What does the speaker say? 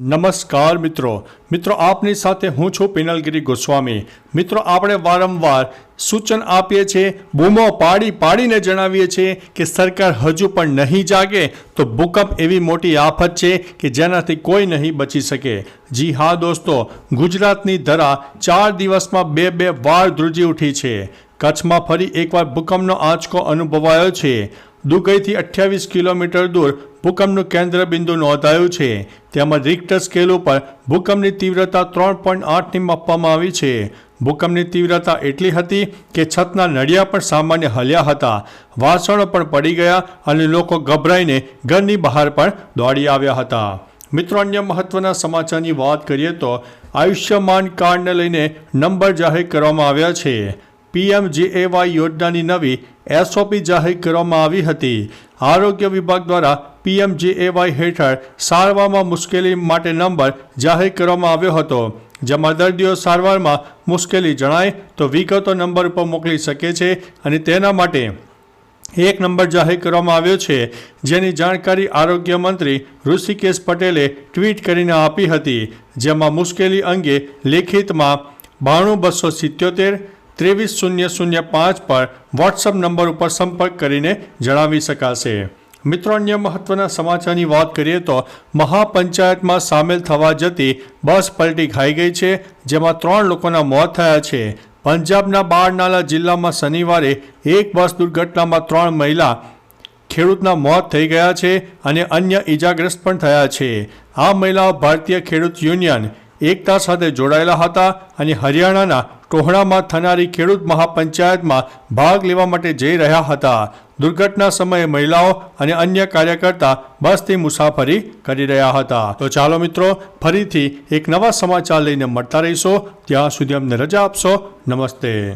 નમસ્કાર મિત્રો. મિત્રો, આપની સાથે હું છું પિનલગીરી ગોસ્વામી. મિત્રો, આપણે વારંવાર સૂચન આપીએ છીએ, બૂમો પાડી પાડીને જણાવીએ છીએ કે સરકાર હજુ પણ નહીં જાગે તો ભૂકંપ એવી મોટી આફત છે કે જેનાથી કોઈ નહીં બચી શકે. જી હા, દોસ્તો, ગુજરાતની ધરા ચાર દિવસમાં બે બે વાર ધ્રુજી ઉઠી છે. કચ્છમાં ફરી એકવાર ભૂકંપનો આંચકો અનુભવાયો છે. દુગઈથી અઠ્યાવીસ કિલોમીટર દૂર ભૂકંપનું કેન્દ્ર બિંદુ નોંધાયું છે. તેમજ રિક્ટર સ્કેલ ઉપર ભૂકંપની તીવ્રતા ત્રણ પોઈન્ટ આઠની માપવામાં આવી છે. ભૂકંપની તીવ્રતા એટલી હતી કે છતના નળિયા પણ સામાન્ય હલ્યા હતા. વાસણો પણ પડી ગયા અને લોકો ગભરાઈને ઘરની બહાર પણ દોડી આવ્યા હતા. મિત્રો, અન્ય મહત્વના સમાચારની વાત કરીએ તો આયુષ્યમાન કાર્ડને લઈને નંબર જાહેર કરવામાં આવ્યા છે. પીએમજીએવાય યોજનાની નવી એસઓપી જાહેર કરવામાં આવી હતી. આરોગ્ય વિભાગ દ્વારા પીએમજીએવાય હેઠળ સારવારમાં મુશ્કેલી માટે નંબર જાહેર કરવામાં આવ્યો હતો. જેમાં દર્દીઓ સારવારમાં મુશ્કેલી જણાય તો વિગતો નંબર ઉપર મોકલી શકે છે અને તેના માટે એક નંબર જાહેર કરવામાં આવ્યો છે. જેની જાણકારી આરોગ્ય મંત્રી ઋષિકેશ પટેલે ટ્વીટ કરીને આપી હતી. જેમાં મુશ્કેલી અંગે લેખિતમાં બાણું બસો સિત્યોતેર ત્રેવીસ શૂન્ય શૂન્ય પાંચ પર વોટ્સઅપ નંબર ઉપર સંપર્ક કરીને જણાવી શકાશે. મિત્રો, અન્ય મહત્વના સમાચારની વાત કરીએ તો મહાપંચાયતમાં સામેલ થવા જતી બસ પલટી ખાઈ ગઈ છે, જેમાં ત્રણ લોકોના મોત થયા છે. પંજાબના બારનાલા જિલ્લામાં શનિવારે એક બસ દુર્ઘટનામાં ત્રણ મહિલા ખેડૂતના મોત થઈ ગયા છે અને અન્ય ઈજાગ્રસ્ત પણ થયા છે. આ મહિલાઓ ભારતીય ખેડૂત યુનિયન, એકતા સાથે જોડાયેલા હતા અને હરિયાણાના ટોહણામાં થનારી ખેડૂત મહાપંચાયતમાં ભાગ લેવા માટે જઈ રહ્યા હતા. દુર્ઘટના સમયે મહિલાઓ અને અન્ય કાર્યકર્તા બસથી મુસાફરી કરી રહ્યા હતા. તો ચાલો મિત્રો, ફરીથી એક નવા સમાચાર લઈને મળતા રહીશો. ત્યાં સુધી અમને રજા આપશો. નમસ્તે.